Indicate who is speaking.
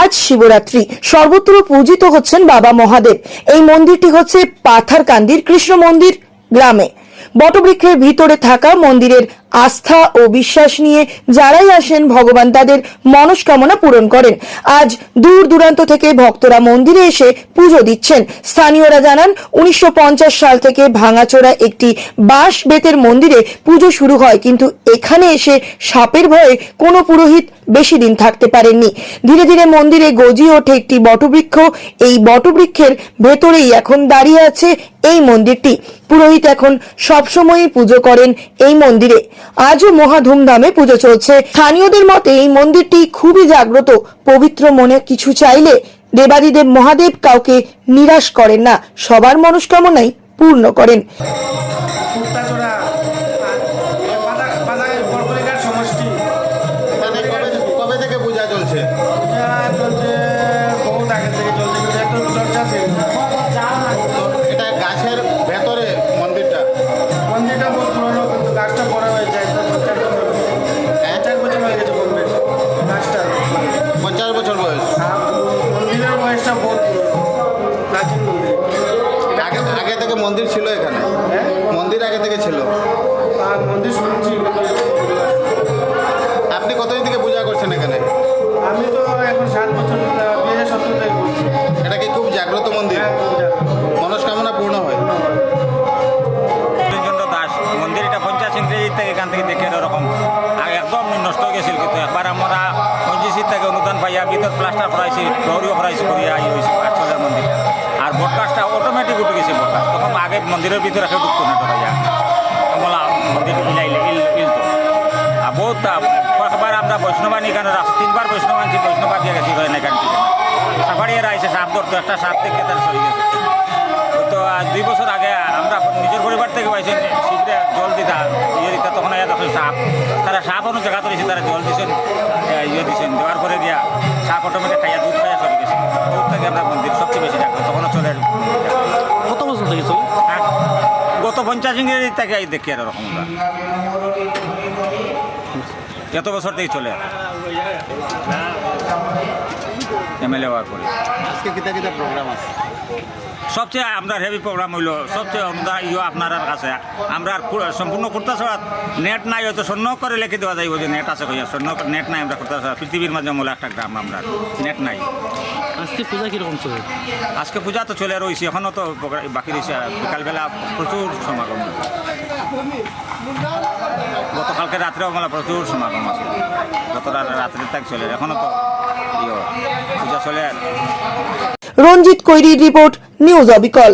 Speaker 1: আজ শিবরাত্রি। সর্বত্র পূজিত হচ্ছেন বাবা মহাদেব। এই মন্দিরটি হচ্ছে পাথারকান্দির কৃষ্ণ মন্দির গ্রামে। বটবৃক্ষের ভিতরে থাকা মন্দিরের আস্থা ও বিশ্বাস নিয়ে যারাই আসেন, ভগবান তাদের মনস্কামনা পূরণ করেন। আজ দূর দূরান্ত থেকে ভক্তরা মন্দিরে এসে পুজো দিচ্ছেন। স্থানীয়রা জানান, উনিশশো পঞ্চাশ সাল থেকে ভাঙাচোরা একটি বাঁশ বেতের মন্দিরে পুজো শুরু হয়, কিন্তু এখানে এসে সাপের ভয়ে কোনো পুরোহিত বেশি দিন থাকতে পারেননি। ধীরে ধীরে মন্দিরে গজিয়ে ওঠে একটি বটবৃক্ষ। এই বটবৃক্ষের ভেতরেই এখন দাঁড়িয়ে আছে এই মন্দিরটি। পুরোহিত এখন সবসময়ই পুজো করেন এই মন্দিরে। আজও মহা ধুমধামে পুজো চলছে। স্থানীয়দের মতে এই মন্দিরটি খুবই জাগ্রত, পবিত্র মনে কিছু চাইলে দেবাদিদেব মহাদেব কাউকে নিরাশ করেন না, সবার মনস্কামনাই পূর্ণ করেন।
Speaker 2: বড় হয়েছে একদম পঞ্চাশ বছর পঞ্চাশ বছর হয়ে গেছে কমবে গাছটা
Speaker 3: পঞ্চাশ বছর বয়স।
Speaker 2: মন্দিরের বয়সটা বহুত প্রাচীন মন্দির।
Speaker 3: আগে আগে থেকে মন্দির ছিল এখানে?
Speaker 2: হ্যাঁ?
Speaker 3: মন্দির আগে থেকে ছিল?
Speaker 2: মন্দির শুনছি
Speaker 3: আপনি কতদিন থেকে পূজা করছেন এখানে?
Speaker 2: আমি তো এখন সাত বছর দুই হাজার সতেরো থেকে করছি।
Speaker 3: এটা কি খুব জাগ্রত মন্দির?
Speaker 4: থেকে এখান থেকে দেখে এরকম আর একদম নষ্ট হয়ে গেছিল কিন্তু একবার আমরা পঞ্চাশির থেকে অনুদান পাইয়া ভিতর প্লাস্টার করাইছি প্রহরীও করাইছি করিয়া আই হয়েছে পাঁচশোলের মন্দির। আর বটগাছটা অটোমেটিক উঠে গেছে বটগাছ তখন আগে মন্দিরের ভিতরে রাখে ঢুকতো না ঢোকাইয়া কমলা মন্দির ইলাইলে ইল ইলতো আর বহুত কয়েকবার আমরা বৈষ্ণবানী এখানে রাস তিনবার বৈষ্ণব আনছি বৈষ্ণবা দিয়ে গেছি এখানে এখান থেকে সাফারিয়ারা আইসে সাপ ধরতো, একটা সাপ দেখে তার সরে গেছে। তো দুই বছর আগে আমরা নিজের পরিবার থেকে পাইছি, শিবরে জল দিতা ইয়ে দিতা তখন আয়া দেখো সাপ। তারা সাপ অনু জায়গা ধরেছে তারা জল দিছেন ইয়ে দিছেন দেওয়ার পরে দিয়া সাপ অটোমেটিক খাইয়া দুধ খাইয়া সরে গেছে। দুধ থেকে আমরা মন্দির সবচেয়ে বেশি রাখব তখনও চলে
Speaker 5: কত বছর থেকে চলে
Speaker 4: হ্যাঁ, গত পঞ্চাশ ইংরেজি থেকে এই দেখি আর এরকম এত বছর থেকে চলে। এমএলএ হওয়ার পরে।
Speaker 3: আজকে কিতা কিতা প্রোগ্রাম আছে?
Speaker 4: সবচেয়ে আমরা হেভি প্রোগ্রাম হইল সবচেয়ে অনুদান ইয়ে আপনার কাছে। আমরা আর সম্পূর্ণ করতে ছাড়া নেট নাই হয়তো স্বর্ণ করে লিখে দেওয়া যাইব যে নেট আছে কইয়া। স্বর্ণ নেট নাই আমরা করতে ছাড়া। পৃথিবীর মাঝে মূল একটা গ্রাম আমরা। নেট নাই।
Speaker 5: আজকে পূজা কীরকম চলে?
Speaker 4: আজকে পূজা তো চলে রয়েছে এখনও তো বাকি রয়েছে বিকালবেলা প্রচুর সমাগম। গতকালকে রাত্রেও আমরা প্রচুর সমাগম আছে। গত রাত্রে তাক চলে এখনও তো ইয়ে।
Speaker 1: রঞ্জিত কৈরির রিপোর্ট নিউজ অবিকল।